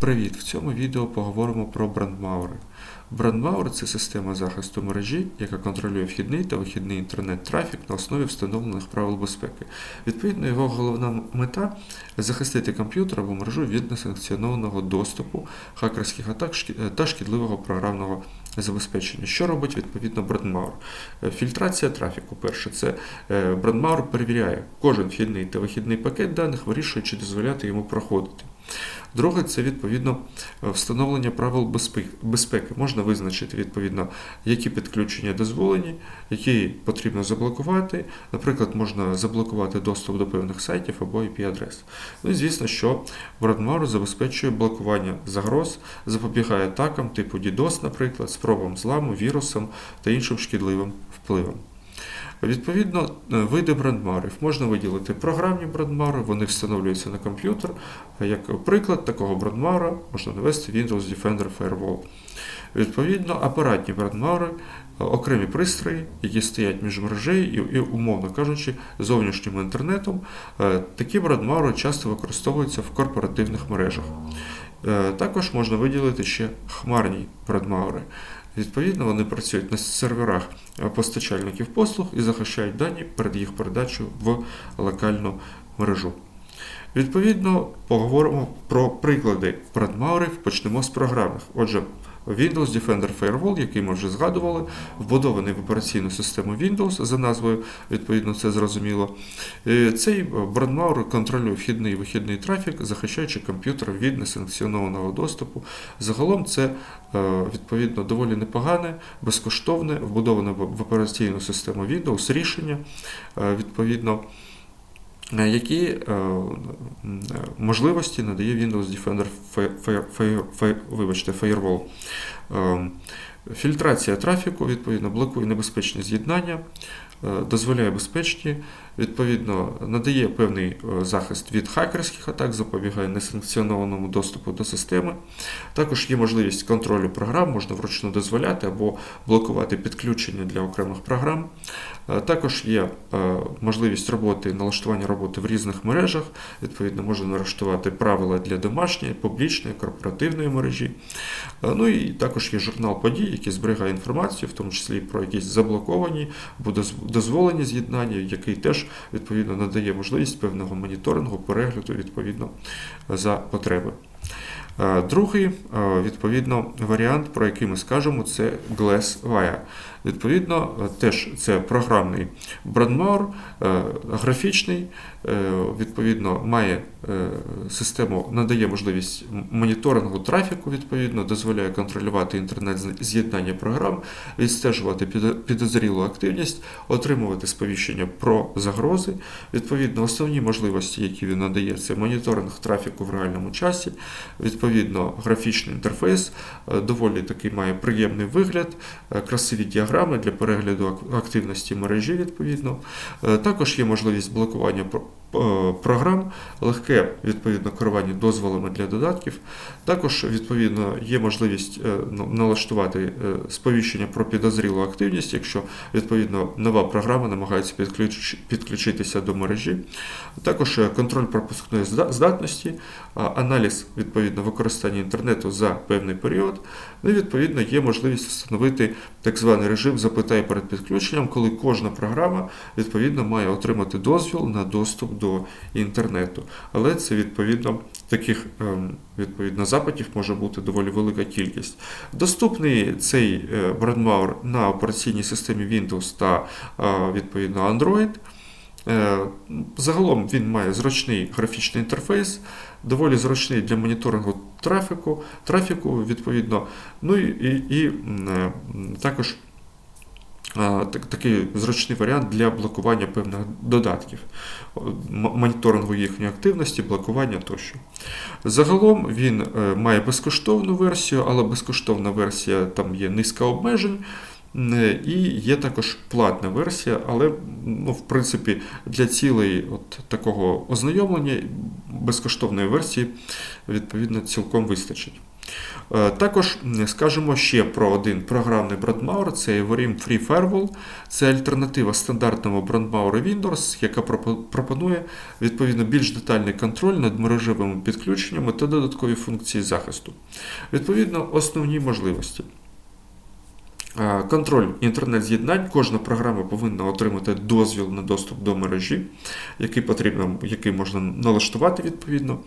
Привіт! В цьому відео поговоримо про брандмаури. Брандмауер – це система захисту мережі, яка контролює вхідний та вихідний інтернет-трафік на основі встановлених правил безпеки. Відповідно, його головна мета захистити комп'ютер або мережу від несанкціонованого доступу, хакерських атак та шкідливого програмного забезпечення. Що робить відповідно брандмауер? Е, Фільтрація трафіку. Перше, це е, брандмауер перевіряє кожен вхідний та вихідний пакет даних, вирішує, чи дозволяти йому проходити. Друге, це відповідно е, встановлення правил безпеки. Можна визначити відповідно, які підключення дозволені, які потрібно заблокувати. Наприклад, можна заблокувати доступ до певних сайтів або IP-адрес. Ну і звісно, що Бродмауер забезпечує блокування загроз, запобігає атакам типу DDoS, наприклад, спробам зламу, вірусам та іншим шкідливим впливам. Відповідно, е, види брандмарів можна виділити програмні брандмари, вони встановлюються на комп'ютер. Як приклад такого брандмара можна навести Windows Defender Firewall. Відповідно, апаратні брандмари е, окремі пристрої, які стоять між мережею і, умовно кажучи, зовнішнім інтернетом. Е, Такі брандмари часто використовуються в корпоративних мережах. Також можна виділити ще хмарні брандмаури. Відповідно, вони працюють на серверах постачальників послуг і захищають дані перед їх передачею в локальну мережу. Відповідно, поговоримо про приклади предмаурів, Почнемо з програмних. Отже, Windows Defender Firewall, який ми вже згадували, вбудований в операційну систему Windows за назвою, відповідно, це зрозуміло. Е, Цей брандмаур контролює вхідний і вихідний трафік, захищаючи комп'ютер від несанкціонованого доступу. Загалом це е, відповідно доволі непогане, безкоштовне, вбудоване в операційну систему Windows рішення. Е, Відповідно, які е, м, е, можливості надає Windows Defender вибачте, Firewall. Е, Фільтрація трафіку, відповідно, блокує небезпечні з'єднання, дозволяє безпечні, відповідно, надає певний захист від хакерських атак, запобігає несанкціонованому доступу до системи. Також є можливість контролю програм, можна вручну дозволяти або блокувати підключення для окремих програм. Е, Також є е, можливість роботи, налаштування роботи в різних мережах. Відповідно, можна налаштувати правила для домашньої, публічної, корпоративної мережі. Е, Ну і також є журнал подій, який зберігає інформацію, в тому числі про якісь заблоковані або дозволені з'єднання, який теж відповідно надає можливість певного моніторингу, перегляду відповідно за потреби. Другий, відповідно, варіант, про який ми скажемо, це GlassWire. Відповідно, е, теж це програмний брандмаур, е, графічний, е, відповідно, має систему, надає можливість моніторингу трафіку, відповідно, дозволяє контролювати інтернет-з'єднання програм, відстежувати підозрілу активність, отримувати сповіщення про загрози. Відповідно, основні можливості, які він надає, це моніторинг трафіку в реальному часі, відповідно, графічний інтерфейс, доволі такий має приємний вигляд, красиві діаграми для перегляду активності мережі, відповідно. Е, Також є можливість блокування програм, легке відповідно керування дозволами для додатків. Також відповідно є можливість е, ну, налаштувати е, сповіщення про підозрілу активність, якщо відповідно нова програма намагається підключитися до мережі. Також е, контроль пропускної здатності, аналіз відповідно використання інтернету за певний період. Ну і відповідно є можливість встановити так званий режим запитай перед підключенням, коли кожна програма відповідно має отримати дозвіл на доступ до інтернету. Але це відповідно таких ем, відповідно запитів може бути доволі велика кількість. Доступний цей е, брандмаур на операційній системі Windows та е, відповідно Android. Е, Загалом він має зручний графічний інтерфейс, доволі зручний для моніторингу трафіку, трафіку відповідно. Ну і, і, і також такий зручний варіант для блокування певних додатків, моніторингу їхньої активності, блокування тощо. Загалом він е, має безкоштовну версію, але безкоштовна версія там є низка обмежень. Е, І є також платна версія, але ну, в принципі для цілей от такого ознайомлення безкоштовної версії відповідно цілком вистачить. Е, Також скажемо ще про один програмний брандмауер, це Evorim Free Firewall. Це альтернатива стандартному брандмауру Windows, яка пропонує відповідно більш детальний контроль над мережевими підключеннями та додаткові функції захисту. Відповідно, основні можливості. Контроль інтернет-з'єднань. Кожна програма повинна отримати дозвіл на доступ до мережі, який потрібно, який можна налаштувати відповідно.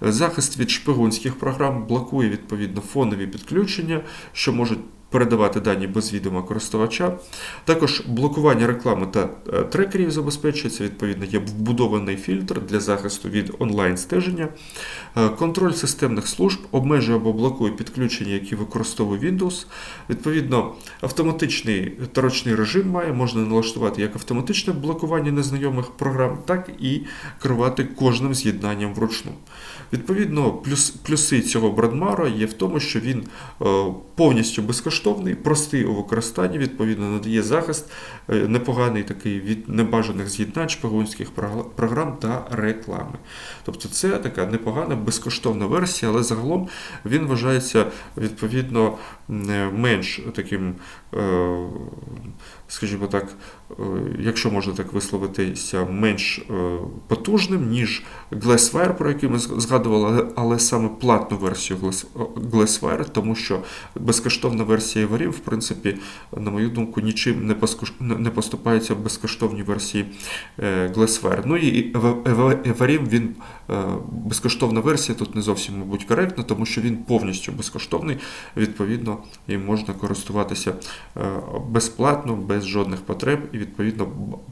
Захист від шпигунських програм блокує відповідно фонові підключення, що можуть передавати дані без відома користувача. Також блокування реклами та е, трекерів забезпечується. Відповідно, є вбудований фільтр для захисту від онлайн-стеження. Е, Контроль системних служб обмежує або блокує підключення, які використовує Windows. Відповідно, автоматичний та ручний режим має, можна налаштувати як автоматичне блокування незнайомих програм, так і керувати кожним з'єднанням вручну. Відповідно, плюс, плюси цього брандмара є в тому, що він е, повністю безкоштовний, простий у використанні, відповідно, надає захист е, непоганий такий від небажаних з'єднань, шпигунських програм та реклами. Тобто це така непогана безкоштовна версія, але загалом він вважається відповідно е, менш таким, е, скажімо так, якщо можна так висловитися, менш потужним, ніж Glasswire, про який ми згадували, але саме платну версію Glass- Glasswire, тому що безкоштовна версія Everim, в принципі, на мою думку, нічим не, поступається безкоштовній версії е, Glasswire. Ну і Ev- він е, безкоштовна версія тут не зовсім, мабуть, коректна, тому що він повністю безкоштовний, відповідно, і можна користуватися е, безплатно, без жодних потреб, і відповідно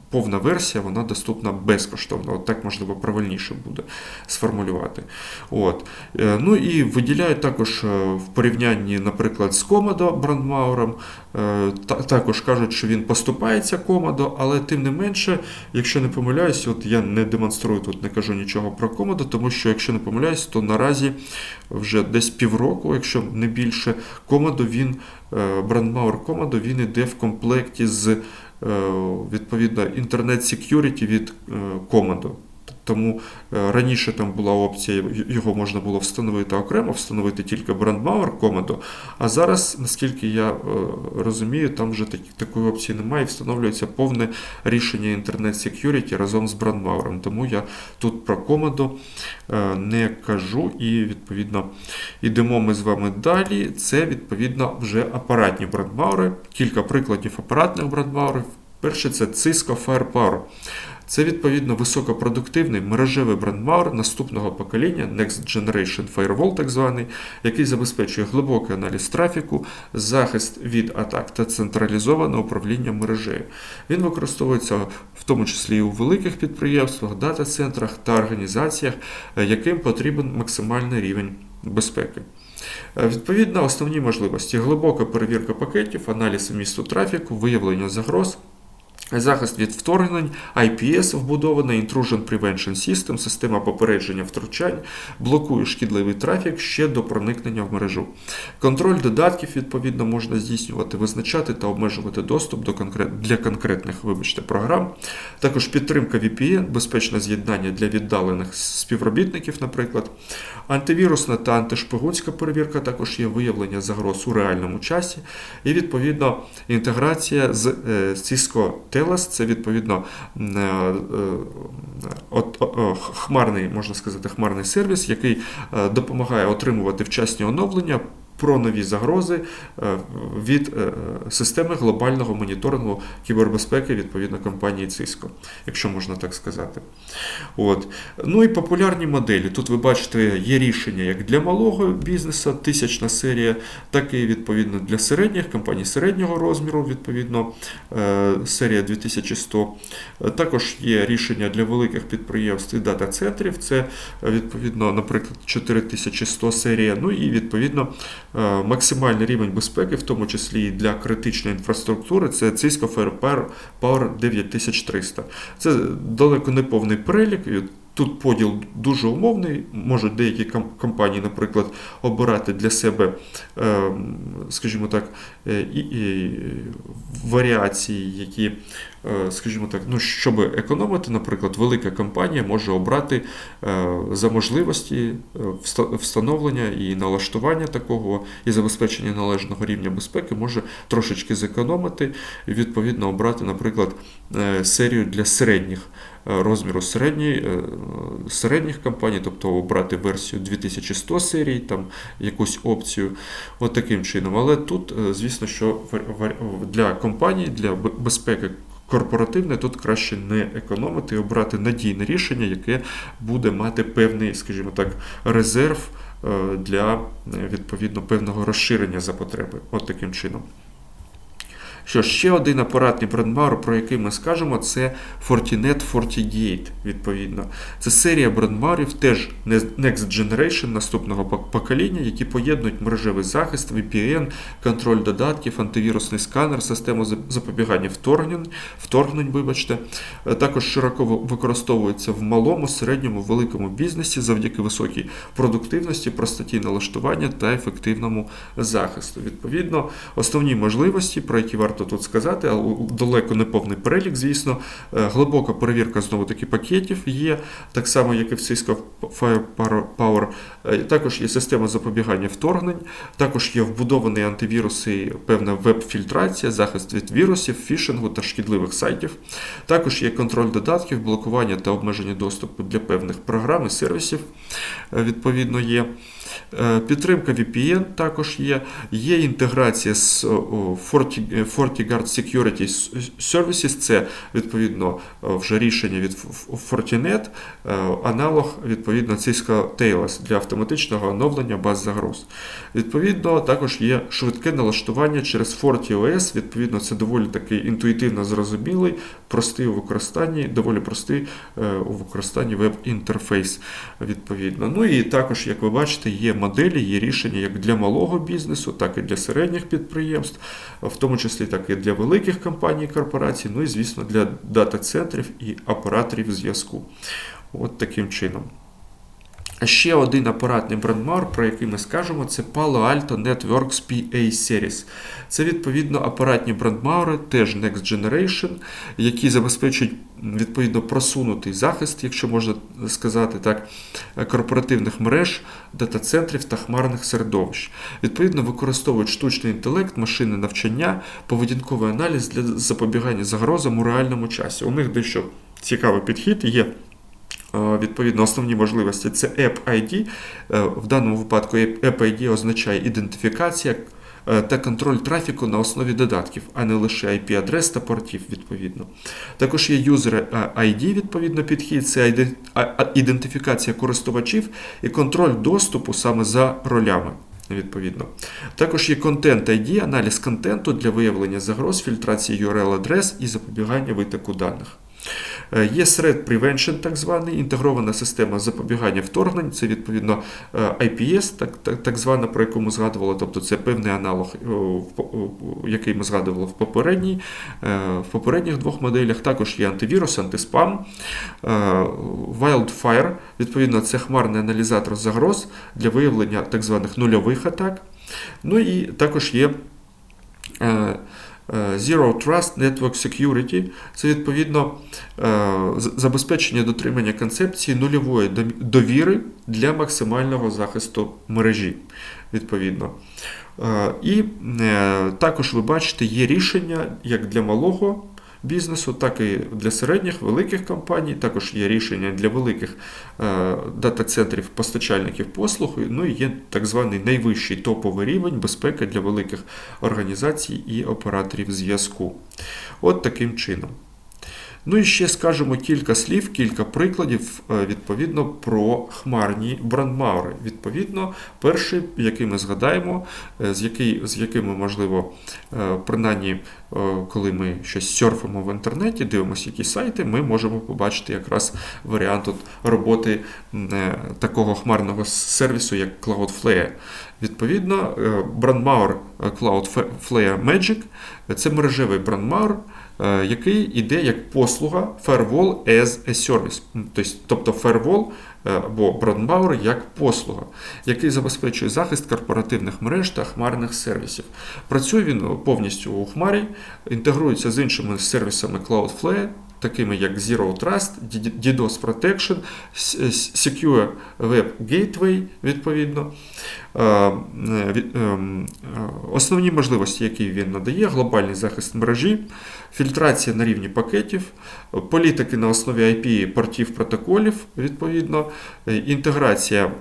повна версія вона доступна безкоштовно. От так можливо правильніше буде сформулювати. От. Ну і виділяють також в порівнянні, наприклад, з Comodo брандмауром. е, Також кажуть, що він поступається Comodo, але тим не менше, якщо не помиляюсь, от я не демонструю тут, не кажу нічого про Comodo, тому що, якщо не помиляюсь, то наразі вже десь півроку, якщо не більше, Comodo він, е, брандмауер Comodo, він іде в комплекті з е, відповідно інтернет security від е, Comodo. Тому е, раніше там була опція, його можна було встановити окремо, встановити тільки брандмауер Comodo, а зараз, наскільки я е, розумію, там вже такої опції немає, і встановлюється повне рішення інтернет security разом з брандмауром. Тому я тут про Comodo е, не кажу і відповідно йдемо ми з вами далі. Це відповідно вже апаратні брандмаури, кілька прикладів апаратних брандмаурів. Перше це Cisco Firepower. Це відповідно високопродуктивний мережевий брандмауер наступного покоління Next Generation Firewall, так званий, який забезпечує глибокий аналіз трафіку, захист від атак та централізоване управління мережею. Він використовується в тому числі і у великих підприємствах, дата-центрах та організаціях, е, яким потрібен максимальний рівень безпеки. Е, Відповідно, основні можливості: глибока перевірка пакетів, аналіз місту трафіку, виявлення загроз. Захист від вторгнень, IPS вбудована, Intrusion Prevention System, система попередження втручань, блокує шкідливий трафік ще до проникнення в мережу. Контроль додатків, відповідно, можна здійснювати, визначати та обмежувати доступ до конкрет... для конкретних вибачте, програм. Також підтримка VPN, безпечне з'єднання для віддалених співробітників, наприклад. Антивірусна та антишпигунська перевірка також є виявлення загроз у реальному часі. І відповідно інтеграція з е, Cisco Telas, це відповідно е, е, от- хмарний, можна сказати, хмарний сервіс, який е, допомагає отримувати вчасні оновлення. Про нові загрози е, від е, системи глобального моніторингу кібербезпеки відповідно компанії Cisco, якщо можна так сказати. От. Ну і популярні моделі. Тут ви бачите, є рішення як для малого бізнесу, тисячна серія, так і відповідно для середніх компаній середнього розміру, відповідно, е, серія 2100. Е, Також є рішення для великих підприємств і дата-центрів. Це відповідно, наприклад, 4100 серія. Ну і відповідно максимальний рівень безпеки, в тому числі і для критичної інфраструктури, це Cisco Firepower 9300. Це далеко не повний перелік. Тут поділ дуже умовний. Можуть деякі компанії, наприклад, обирати для себе, е, скажімо так, е, і, і варіації, які, е, скажімо так, ну, щоб економити, наприклад, велика компанія може обрати е, за можливості е, встановлення і налаштування такого і забезпечення належного рівня безпеки, може трошечки зекономити і відповідно обрати, наприклад, е, серію для середніх е, розміру середньої, е, середніх компаній, тобто обрати версію 2100 серій, там якусь опцію, от таким чином. Але тут, е, звісно, що для компаній, для безпеки корпоративне тут краще не економити обрати надійне рішення, яке буде мати певний, скажімо так, резерв е, для е, відповідно певного розширення за потреби. От таким чином. Що ще один апаратний брендмауер, про який ми скажемо, це Fortinet FortiGate, відповідно. Це серія брендмаурів, теж Next Generation наступного покоління, які поєднують мережевий захист, VPN, контроль додатків, антивірусний сканер, систему запобігання вторгнень, вторгнень, вибачте. Е, Також широко використовується в малому, середньому, великому бізнесі завдяки високій продуктивності, простоті налаштування та ефективному захисту. Відповідно, основні можливості, про які варто тут сказати, але далеко не повний перелік, звісно. Е, Глибока перевірка знову таки пакетів є, так само, як і в Cisco Firepower. Е, Також є система запобігання вторгнень, також є вбудований антивірус і певна веб-фільтрація, захист від вірусів, фішингу та шкідливих сайтів. Також є контроль додатків, блокування та обмеження доступу для певних програм і сервісів. е, Відповідно, є. Е, Підтримка VPN також є. Є інтеграція з Forti- FortiGuard Security Services. Це відповідно е, вже рішення від Fortinet, е, аналог відповідно Cisco Talos для автоматичного оновлення баз загроз. Відповідно, також є швидке налаштування через FortiOS. Відповідно, це доволі такий інтуїтивно зрозумілий, простий у використанні, доволі простий е, у використанні веб-інтерфейс. Відповідно. Ну і також, як ви бачите, є моделі, є рішення як для малого бізнесу, так і для середніх підприємств, в тому числі так і для великих компаній, корпорацій, ну і звісно для дата-центрів і операторів зв'язку. От таким чином. Ще один апаратний брендмауер, про який ми скажемо, це Palo Alto Networks PA Series. Це відповідно апаратні брендмауери, теж Next Generation, які забезпечують відповідно просунутий захист, якщо можна сказати так, корпоративних мереж, дата-центрів та хмарних середовищ. Відповідно, використовують штучний інтелект, машинне навчання, поведінковий аналіз для запобігання загрозам у реальному часі. У них дещо цікавий підхід є. Е, Відповідно, основні можливості це App ID. Е, В даному випадку App ID означає ідентифікація е, та контроль трафіку на основі додатків, а не лише IP-адрес та портів, відповідно. Також є User ID, відповідно, підхід, це ідентифікація користувачів і контроль доступу саме за ролями. Відповідно. Також є Content ID, аналіз контенту для виявлення загроз, фільтрації URL-адрес і запобігання витоку даних. Е, Є Threat Prevention, так званий, інтегрована система запобігання вторгнень, це відповідно е, IPS, так, так, так звана, про яку ми згадували, тобто це певний аналог, о, який ми згадували в, попередній, е, в попередніх двох моделях. Також є антивірус, антиспам, е, Wildfire, відповідно, це хмарний аналізатор загроз для виявлення так званих нульових атак. Ну і також є. Е, Zero Trust Network Security це відповідно е, забезпечення дотримання концепції нульової довіри для максимального захисту мережі. Відповідно. Е, І також ви бачите, є рішення як для малого бізнесу, так і для середніх, великих компаній. Також є рішення для великих е, дата-центрів постачальників послуг. Ну і є так званий найвищий топовий рівень безпеки для великих організацій і операторів зв'язку. От таким чином. Ну і ще скажемо кілька слів, кілька прикладів е, відповідно про хмарні брандмаури. Відповідно, перший, який ми згадаємо, е, з, якими, можливо, е, принаймні, коли ми щось серфимо в інтернеті, дивимося якісь сайти, ми можемо побачити якраз варіант от роботи такого хмарного сервісу, як Cloudflare. Відповідно, брандмауер е, Cloudflare Magic це мережевий брандмауер, е, який іде як послуга Firewall as a Service. Тобто- Firewall е, або Brandmauer як послуга, який забезпечує захист корпоративних мереж та хмарних сервісів. Працює він повністю у хмарі, інтегрується з іншими сервісами Cloudflare, такими як Zero Trust, DDoS Protection, Secure Web Gateway, відповідно. Е, е, е, Основні можливості, які він надає, глобальний захист мережі, фільтрація на рівні пакетів, політики на основі IP портів протоколів, відповідно, інтеграція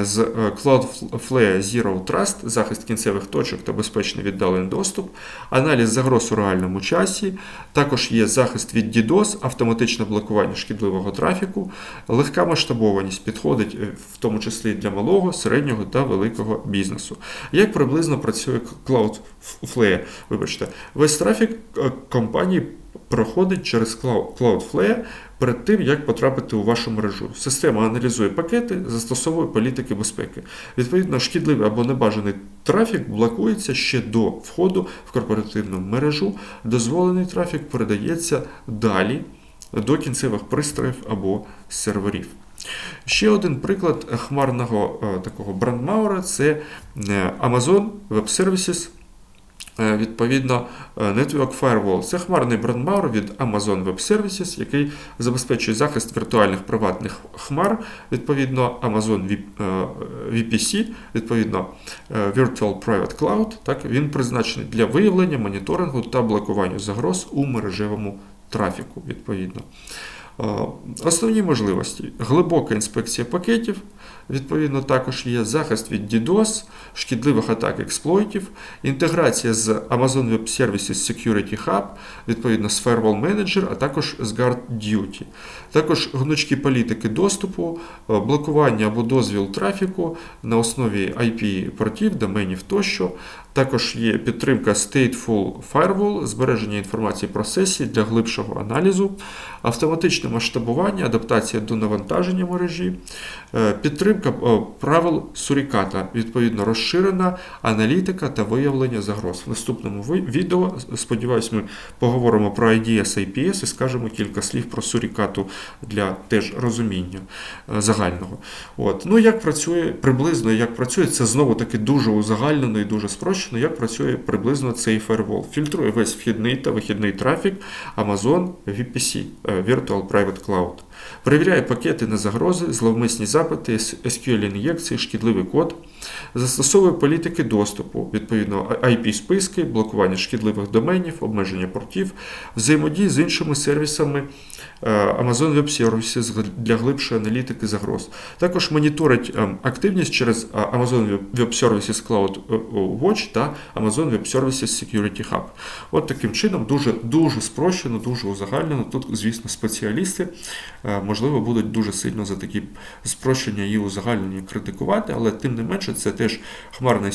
з Cloudflare Zero Trust, захист кінцевих точок та безпечний віддалений доступ, аналіз загроз у реальному часі, також є захист від DDoS, автоматичне блокування шкідливого трафіку, легка масштабованість підходить е, в тому числі для малого, середнього та великого бізнесу. Як приблизно працює Cloudflare? Вибачте, весь трафік е, компанії проходить через Cloudflare перед тим, як потрапити у вашу мережу. Система аналізує пакети, застосовує політики безпеки. Відповідно, шкідливий або небажаний трафік блокується ще до входу в корпоративну мережу. Дозволений трафік передається далі до кінцевих пристроїв або серверів. Ще один приклад хмарного е, такого брандмаура це е, Amazon Web Services. Е, Відповідно, е, Network Firewall це хмарний брандмаур від Amazon Web Services, який забезпечує захист віртуальних приватних хмар, відповідно, Amazon VPC, відповідно, е, Virtual Private Cloud. Так, він призначений для виявлення, моніторингу та блокування загроз у мережевому трафіку. Відповідно. Основні можливості: глибока інспекція пакетів, відповідно, також є захист від DDoS, шкідливих атак експлойтів, інтеграція з Amazon Web Services Security Hub, відповідно з Firewall Manager, а також з Guard Duty. Також гнучкі політики доступу, е, блокування або дозвіл трафіку на основі IP-портів, доменів тощо. Також є підтримка Stateful Firewall, збереження інформації про сесії для глибшого аналізу, автоматичне масштабування, адаптація до навантаження мережі, е, підтримка е, правил суріката, відповідно розширена аналітика та виявлення загроз. В наступному відео, сподіваюсь, ми поговоримо про IDS IPS і скажемо кілька слів про сурікату для теж розуміння е, загального. От. Ну, як працює приблизно, як працює, це знову таки дуже узагальнено і дуже спрощено, як працює приблизно цей фаервол. Фільтрує весь вхідний та вихідний трафік Amazon VPC, е, Virtual Private Cloud. Перевіряє пакети на загрози, зловмисні запити, SQL-ін'єкції, шкідливий код, застосовує політики доступу, відповідно IP-списки, блокування шкідливих доменів, обмеження портів, взаємодії з іншими сервісами Amazon Web Services для глибшої аналітики загроз. Також моніторить е, активність через е, Amazon Web Services Cloud Watch та Amazon Web Services Security Hub. От таким чином дуже, дуже спрощено, дуже узагальнено. Тут, звісно, спеціалісти е, можливо будуть дуже сильно за такі спрощення і узагальнення критикувати, але тим не менше це теж хмарний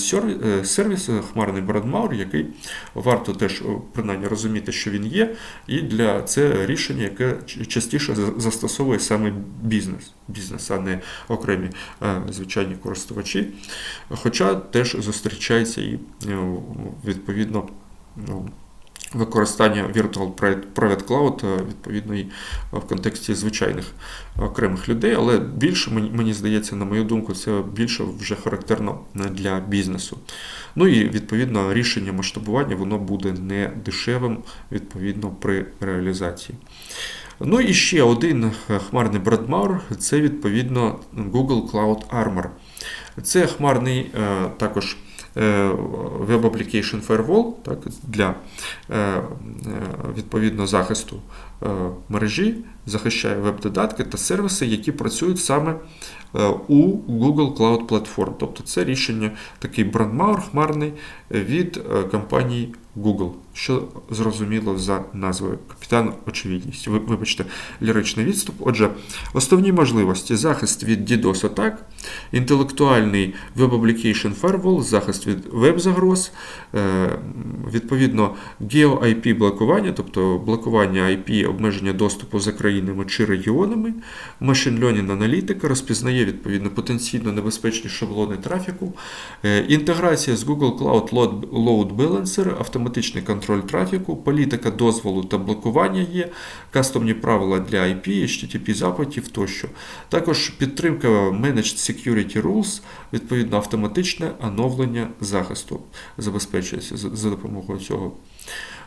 сервіс, е, е, хмарний брендмаур, який варто теж принаймні розуміти, що він є, і для це рішення, яке частіше застосовує саме бізнес, бізнес, а не окремі е, звичайні користувачі. Хоча теж зустрічається і е, відповідно. ну, Використання Virtual Private- Cloud е, відповідно і в контексті звичайних окремих людей, але більше мені здається, на мою думку, це більше вже характерно для бізнесу. Ну і відповідно рішення масштабування воно буде не дешевим відповідно при реалізації. Ну і ще один хмарний брадмаур це відповідно Google Cloud Armor. Це хмарний е, також е, Web Application Firewall так, для е, відповідно захисту мережі, захищає веб-додатки та сервіси, які працюють саме е, у Google Cloud Platform. Тобто це рішення такий брандмаур хмарний від е, компанії Google, що зрозуміло за назвою Капітан Очевидність. Вибачте, ліричний відступ. Отже, основні можливості: захист від DDoS атак, інтелектуальний Web Application Firewall, захист від веб-загроз, е, відповідно, Geo-IP блокування, тобто блокування IP, обмеження доступу за країною країнами чи регіонами. Machine Learning аналітика розпізнає відповідно потенційно небезпечні шаблони трафіку, Е, інтеграція з Google Cloud Load- Balancer, автоматичний контроль трафіку, політика дозволу та блокування є, кастомні правила для IP, HTTP запитів тощо. Також підтримка Managed Security Rules, відповідно автоматичне оновлення захисту забезпечується за за допомогою цього.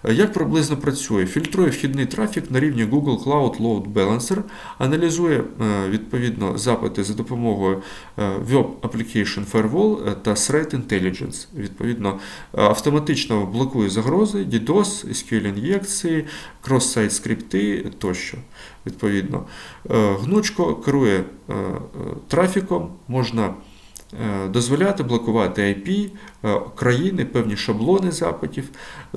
Е, Як приблизно працює? Фільтрує вхідний трафік на рівні Google Cloud Load Balancer, аналізує е, відповідно запити за допомогою е, Web Application Firewall та Threat Intelligence. Відповідно, автоматично блокує загрози, DDoS, SQL ін'єкції, крос-сайт скрипти тощо. Відповідно, гнучко керує трафіком, можна дозволяти блокувати IP, е, країни, певні шаблони запитів,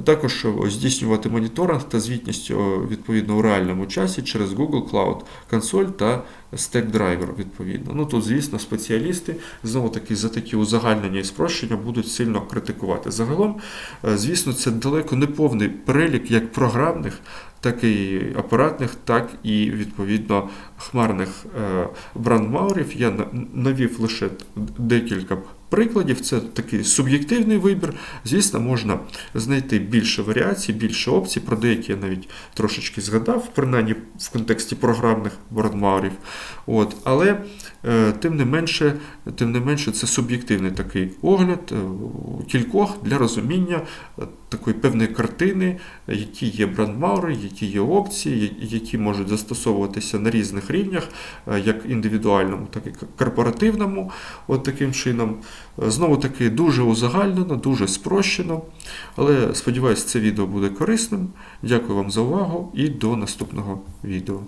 також е, здійснювати моніторинг та звітність е, відповідно у реальному часі через Google Cloud Console та Stack Driver, відповідно. Ну тут, звісно, спеціалісти знову таки за такі узагальнення і спрощення будуть сильно критикувати. Загалом, е, звісно, це далеко не повний перелік як програмних, так і апаратних, так і відповідно хмарних е, брандмаурів. Я навів лише декілька прикладів. Це такий суб'єктивний вибір. Звісно, можна знайти більше варіацій, більше опцій. Про деякі я навіть трошечки згадав, принаймні в контексті програмних брандмаурів. От, але е, тим не менше, тим не менше, це суб'єктивний такий огляд е, кількох для розуміння такої певної картини, які є брандмаури, які є опції, які можуть застосовуватися на різних рівнях, е, як індивідуальному, так і корпоративному. От таким чином. Е, Знову таки дуже узагальнено, дуже спрощено. Але сподіваюся, це відео буде корисним. Дякую вам за увагу і до наступного відео.